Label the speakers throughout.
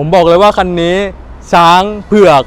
Speaker 1: ผมบอกเลยว่าคันนี้ช้างเผือก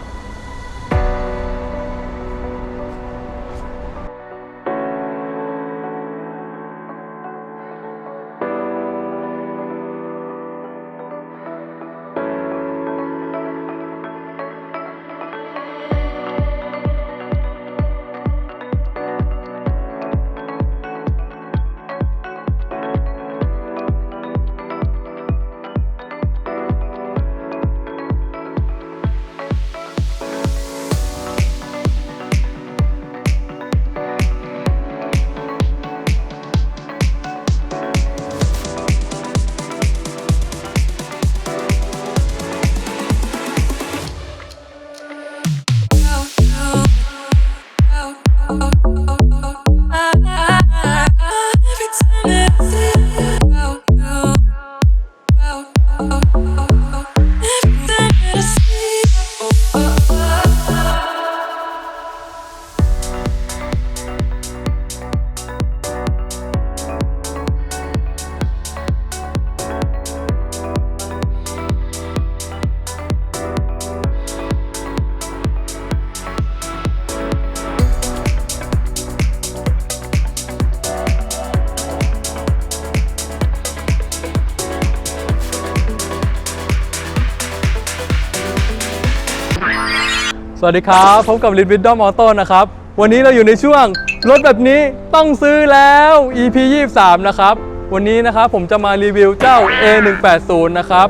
Speaker 1: สวัสดีครับพบกับลิ d วิดดอมออโต้นะครับ วันนี้เราอยู่ในช่วงรถแบบนี้ต้องซื้อแล้ว EP 23 นะครับ วันนี้นะครับผมจะมารีวิวเจ้า A180 นะครับ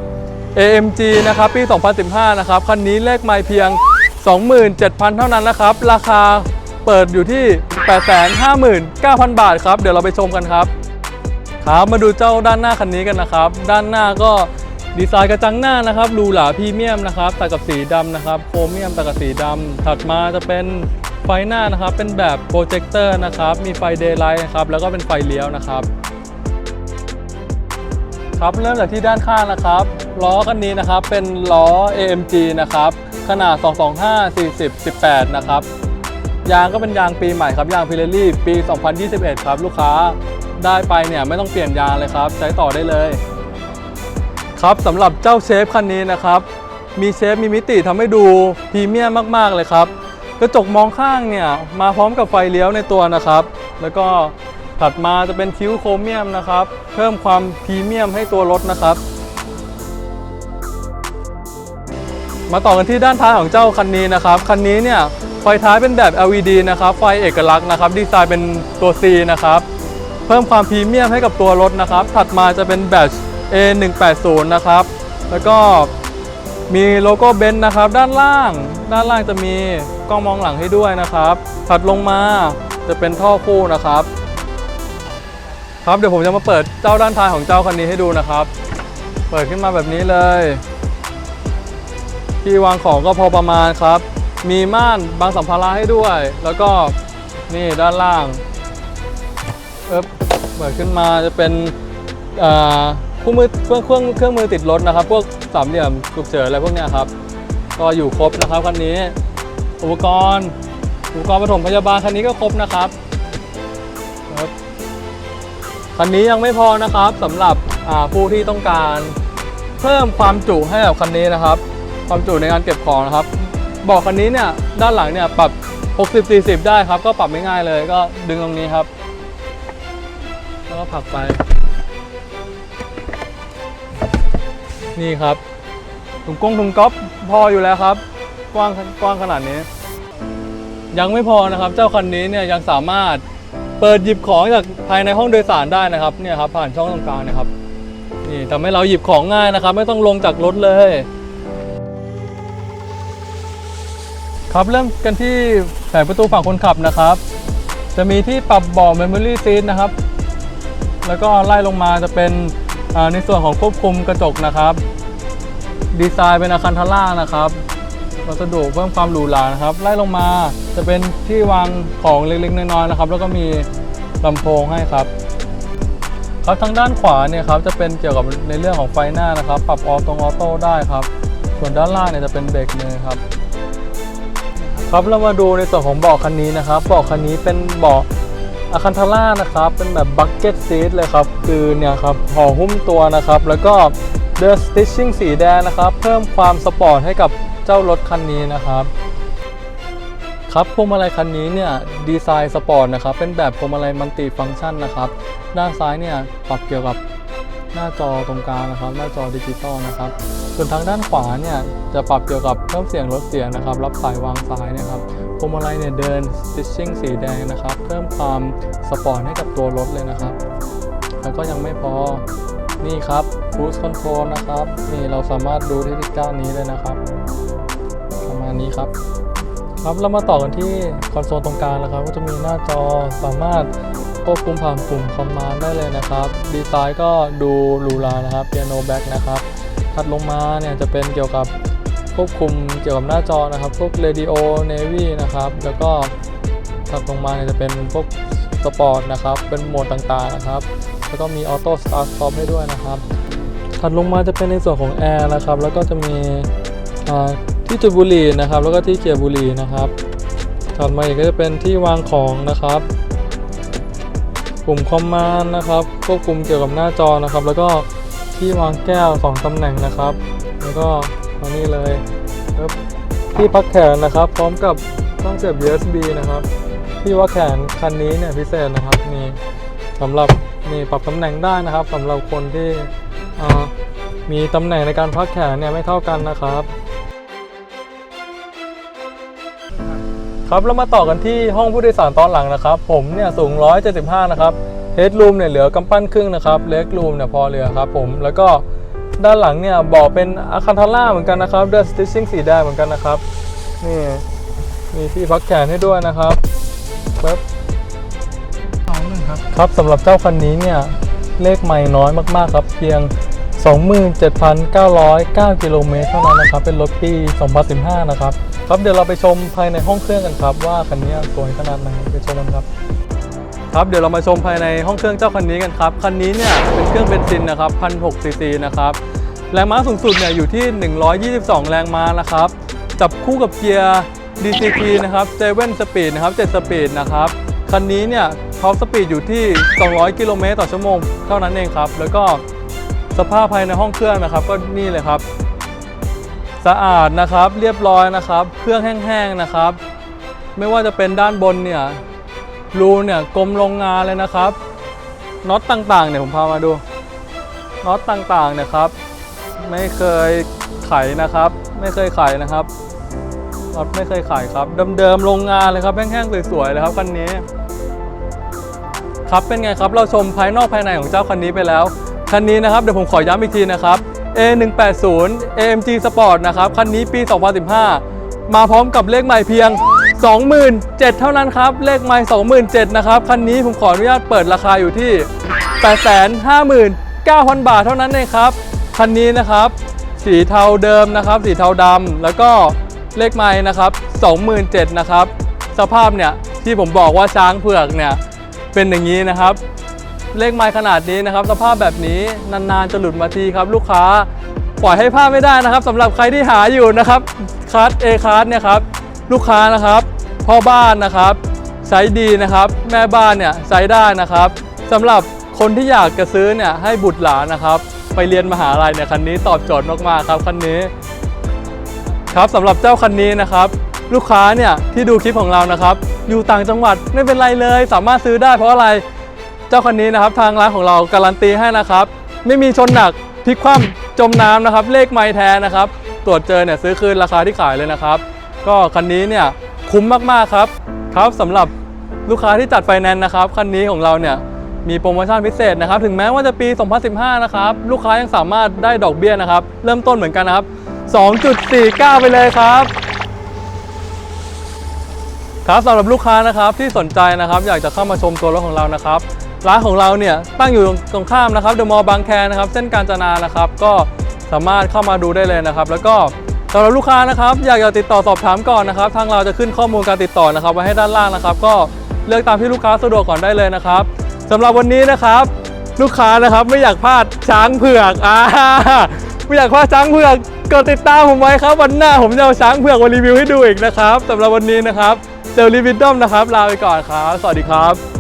Speaker 1: AMG นะครับ ปี 2015 นะครับ คันนี้เลขไมล์เพียง 27,000 เท่านั้นนะครับ ราคาเปิดอยู่ที่ 859,000 บาทครับ เดี๋ยวเราไปชมกันครับ ครับมาดูเจ้าด้านหน้าคันนี้กันนะครับ ด้านหน้าก็ ดีไซน์กระจังหน้านะครับรูหราพรีเมียมนะครับตัดกับสีดำนะครับโครเมียมตัดกับสีดำถัดมาจะเป็นไฟหน้านะครับ เป็นแบบโปรเจคเตอร์นะครับมีไฟเดย์ไลท์นะครับแล้วก็เป็นไฟเลี้ยวนะครับครับเริ่มจากที่ด้านข้างนะครับล้อคันนี้นะครับเป็นล้อ AMG นะครับขนาด 225 40 18 นะครับยางก็เป็นยางปีใหม่ครับยางพิเรลี่ปี 2021 ครับลูกค้าได้ไปเนี่ยไม่ต้องเปลี่ยนยางเลยครับ ใช้ต่อได้เลย ครับสำหรับเจ้าเชฟคันนี้นะครับ มีเชฟมีมิติทำให้ดูพรีเมียมมาก ๆ เลยครับ กระจกมองข้างเนี่ย มาพร้อมกับไฟเลี้ยวในตัวนะครับ แล้วก็ถัดมาจะเป็นคิ้วโครเมียมนะครับ เพิ่มความพรีเมียมให้ตัวรถนะครับ มาต่อกันที่ด้านท้ายของเจ้าคันนี้นะครับ คันนี้เนี่ยไฟท้ายเป็นแบบ LED นะครับ ไฟเอกลักษณ์นะครับ ดีไซน์เป็นตัว C นะครับ เพิ่มความพรีเมียมให้กับตัวรถนะครับ ถัดมาจะเป็นแบต A180 นะครับ แล้วก็มีโลโก้เบนซ์นะครับ ด้านล่าง ด้านล่างจะมีกล้องมองหลังให้ด้วยนะครับ ถัดลงมาจะเป็นท่อคู่นะครับ ครับเดี๋ยวผมจะมาเปิดเจ้าด้านท้ายของเจ้าคันนี้ให้ดูนะครับ เปิดขึ้นมาแบบนี้เลย ที่วางของก็พอประมาณครับ มีม่านบางสัมภาระให้ด้วย แล้วก็นี่ด้านล่างเอ๊บเปิดขึ้นมาจะเป็นอ่า คู่มือเครื่องเครื่องเครื่องมือติดรถนะครับ พวกสามเหลี่ยมฉุกเฉินอะไรพวกเนี้ยครับ ก็อยู่ครบนะครับคันนี้ อุปกรณ์ อุปกรณ์ปฐมพยาบาลคันนี้ก็ครบนะครับครับคันนี้ยังไม่พอนะครับสำหรับผู้ที่ต้องการเพิ่มความจุให้กับคันนี้นะครับ ความจุในการเก็บของนะครับบอกคันนี้เนี่ยด้านหลังเนี่ยปรับ 60 40 ได้ครับ ก็ปรับไม่ง่ายเลยก็ดึงตรงนี้ครับ แล้วก็ผลักไป นี่ครับถุงกงถุงก๊อฟพออยู่แล้วครับ กว้างกว้างขนาดนี้ ยังไม่พอนะครับ เจ้าคันนี้เนี่ยยังสามารถเปิดหยิบของจากภายในห้องโดยสารได้นะครับเนี่ยครับผ่านช่องตรงกลางนะครับนี่ทำให้เราหยิบของง่ายนะครับ ไม่ต้องลงจากรถเลย ครับเริ่มกันที่แผงประตูฝั่งคนขับนะครับ จะมีที่ปรับเบาะ Memory Seat นะครับ แล้วก็ไล่ลงมาจะเป็น ในส่วนของควบคุมกระจกนะครับ ดีไซน์เป็นอาคันทาร่านะครับวัสดุเพิ่มความหรูหรานะครับ ไล่ลงมาจะเป็นที่วางของเล็กๆน้อยๆนะครับ แล้วก็มีลำโพงให้ครับ ครับทางด้านขวาเนี่ยครับจะเป็นเกี่ยวกับในเรื่องของไฟหน้านะครับ ปรับออโตออโต้ได้ครับ ส่วนด้านล่างเนี่ยจะเป็นเบรกมือครับ ครับเรามาดูในส่วนของเบาะคันนี้นะครับเบาะคันนี้เป็นเบาะ อาคันทาร่านะครับ เป็นแบบบักเก็ตซีทเลยครับ คือเนี่ยครับห่อหุ้มตัวนะครับ แล้วก็ The Stitching สีแดงนะครับ เพิ่มความสปอร์ตให้กับเจ้ารถคันนี้นะครับครับพวงมาลัยคันนี้เนี่ยดีไซน์สปอร์ตนะครับ เป็นแบบพวงมาลัยมัลติฟังก์ชันนะครับ ด้านซ้ายเนี่ยปรับเกี่ยวกับหน้าจอตรงกลางนะครับ หน้าจอดิจิตอลนะครับ ส่วนทางด้านขวาเนี่ยจะปรับเกี่ยวกับเพิ่มเสียงลดเสียงนะครับ รับสายวางซ้ายนะครับ พวงมาลัยเนี่ยเดิน stitching สีแดงนะครับ เพิ่มความสปอร์ตให้กับตัวรถเลยนะครับ แล้วก็ยังไม่พอนี่ครับ cruise control นะครับ นี่เราสามารถดูได้ที่ก้านนี้เลยนะครับ ประมาณนี้ครับ ครับเรามาต่อกันที่คอนโซลตรงกลางนะครับ ก็จะมีหน้าจอสามารถควบคุมผ่านปุ่มคอมมานด์ได้เลยนะครับ ดีไซน์ก็ดูหรูหรานะครับ piano back นะครับถัดลงมาเนี่ยจะเป็นเกี่ยวกับ ควบคุมเกี่ยวกับหน้าจอนะครับพวก radio navy นะครับ แล้วก็ถัดลงมาจะเป็นพวกสปอร์ตนะครับ เป็นโหมดต่างๆนะครับ แล้วก็มี auto start stop ให้ด้วยนะครับ ถัดลงมาจะเป็นในส่วนของแอร์นะครับ แล้วก็จะมีที่จุดบุหรี่นะครับ แล้วก็ที่เกียร์บุหรี่นะครับ ถัดมาอีกก็จะเป็นที่วางของนะครับปุ่มคอมมานด์นะครับควบคุมเกี่ยวกับหน้าจอนะครับ แล้วก็ที่วางแก้ว 2ตำแหน่งนะครับ แล้วก็ มานี่เลยครับที่พักแขนนะครับ พร้อมกับช่องเสียบ USB นะครับที่ว่าแขนคันนี้เนี่ยพิเศษนะครับมีสำหรับนี่ปรับตำแหน่งได้นะครับสำหรับคนที่มีตำแหน่งในการพักแขนเนี่ยไม่เท่ากันนะครับ ครับแล้วมาต่อกันที่ห้องผู้โดยสารตอนหลังนะครับ ผมเนี่ยสูง 175 นะครับเฮดรูมเนี่ยเหลือกำปั้นครึ่งนะครับเล็กรูมเนี่ยพอเหลือครับผมแล้วก็ ด้านหลังเนี่ยเบอกเป็นอาคันทาร่าเหมือนกันนะครับเดอะสติชชิ่งสีแดงเหมือนกันนะครับ นี่มีที่พักแขนให้ด้วยนะครับครับครับสำหรับเจ้าคันนี้เนี่ยเลขไม่น้อยมากๆครับ เพียง 27,909กิโลเมตรเท่านั้นนะครับ เป็นรถปี 2015 นะครับ ครับเดี๋ยวเราไปชมภายในห้องเครื่องกันครับ ว่าคันนี้สวยขนาดไหนไปชมกันครับครับเดี๋ยวเรามาชมภายในห้องเครื่องเจ้าคันนี้กันครับ คันนี้เนี่ยเป็นเครื่องเบนซินนะครับ1,600ซีซีนะครับ แรงม้าสูงสุดเนี่ยอยู่ที่ 122 แรงม้านะครับ จับคู่กับเกียร์ DCT นะครับ7 Speed นะครับ7 Speed นะครับ คันนี้เนี่ยท็อปสปีดอยู่ที่ 200 กิโลเมตรต่อชั่วโมงเท่านั้นเองครับ แล้วก็สภาพภายในห้องเครื่องนะครับก็นี่เลยครับ สะอาดนะครับเรียบร้อยนะครับ เครื่องแห้งๆนะครับ ไม่ว่าจะเป็นด้านบนเนี่ยรูเนี่ยกลมลงงานเลยนะครับน็อตต่างๆเนี่ยผมพามาดูน็อตต่างๆเนี่ยครับ ไม่เคยไขนะครับ ไม่เคยไขนะครับน็อตไม่เคยไขครับ เดิมๆโรงงานเลยครับแห้งๆสวยๆเลยครับคันนี้ ครับเป็นไงครับเราชมภายนอกภายในของเจ้าคันนี้ไปแล้ว คันนี้นะครับเดี๋ยวผมขอย้ำอีกทีนะครับ A180 AMG Sport นะครับ คันนี้ปี 2015 มาพร้อมกับเลขใหม่เพียง 27,000 เท่านั้นครับ เลขใหม่ 27,000 นะครับ คันนี้ผมขออนุญาตเปิดราคาอยู่ที่ 859,000 บาทเท่านั้นเองครับ คันนี้นะครับ สีเทาเดิมนะครับ สีเทาดำแล้วก็เลขไม้นะครับ27,000นะครับ สภาพเนี่ยที่ผมบอกว่าช้างเผือกเนี่ยเป็นอย่างนี้นะครับ เลขไม้ขนาดนี้นะครับ สภาพแบบนี้นานๆจะหลุดมาทีครับ ลูกค้าปล่อยให้พลาดไม่ได้นะครับสำหรับใครที่หาอยู่นะครับคัสเอคัสเนี่ยครับลูกค้านะครับพ่อบ้านนะครับใช้ดีนะครับ แม่บ้านเนี่ยใช้ได้นะครับสำหรับ คนที่อยากจะซื้อเนี่ยให้บุตรหลานนะครับ ไปเรียนมหาลัยเนี่ยคันนี้ตอบโจทย์มากๆครับคันนี้ ครับสำหรับเจ้าคันนี้นะครับ ลูกค้าเนี่ยที่ดูคลิปของเรานะครับ อยู่ต่างจังหวัดไม่เป็นไรเลย สามารถซื้อได้เพราะอะไรเจ้าคันนี้นะครับทางร้านของเราการันตีให้นะครับ ไม่มีชนหนักพลิกคว่ำจมน้ำนะครับ เลขไม้แท้นะครับ ตรวจเจอเนี่ยซื้อคืนราคาที่ขายเลยนะครับ ก็คันนี้เนี่ยคุ้มมากๆครับ ครับสำหรับลูกค้าที่จัดไฟแนนซ์นะครับคันนี้ของเราเนี่ย มีโปรโมชั่นพิเศษนะครับ ถึงแม้ว่าจะปี 2015 นะครับ ลูกค้ายังสามารถได้ดอกเบี้ยนะครับ เริ่มต้นเหมือนกันนะครับ 2.49 ไปเลยครับครับสำหรับลูกค้านะครับที่สนใจนะครับ อยากจะเข้ามาชมตัวรถของเรานะครับ ร้านของเราเนี่ยตั้งอยู่ตรงข้ามนะครับเดอะมอลล์บางแคนะครับ เส้นกาญจนานะครับ ก็สามารถเข้ามาดูได้เลยนะครับ แล้วก็สำหรับลูกค้านะครับอยากจะติดต่อสอบถามก่อนนะครับ ทางเราจะขึ้นข้อมูลการติดต่อนะครับ ไว้ให้ด้านล่างนะครับ ก็เลือกตามที่ลูกค้าสะดวกก่อนได้เลยนะครับ สำหรับวันนี้นะครับ ลูกค้านะครับไม่อยากพลาดช้างเผือกอ่าไม่อยากพลาดช้างเผือกกดติดตามผมไว้ครับวันหน้าผมจะเอาช้างเผือกมารีวิวให้ดูอีกนะครับสำหรับวันนี้นะครับเจอรีวิดดอมนะครับลาไปก่อนครับ สวัสดีครับ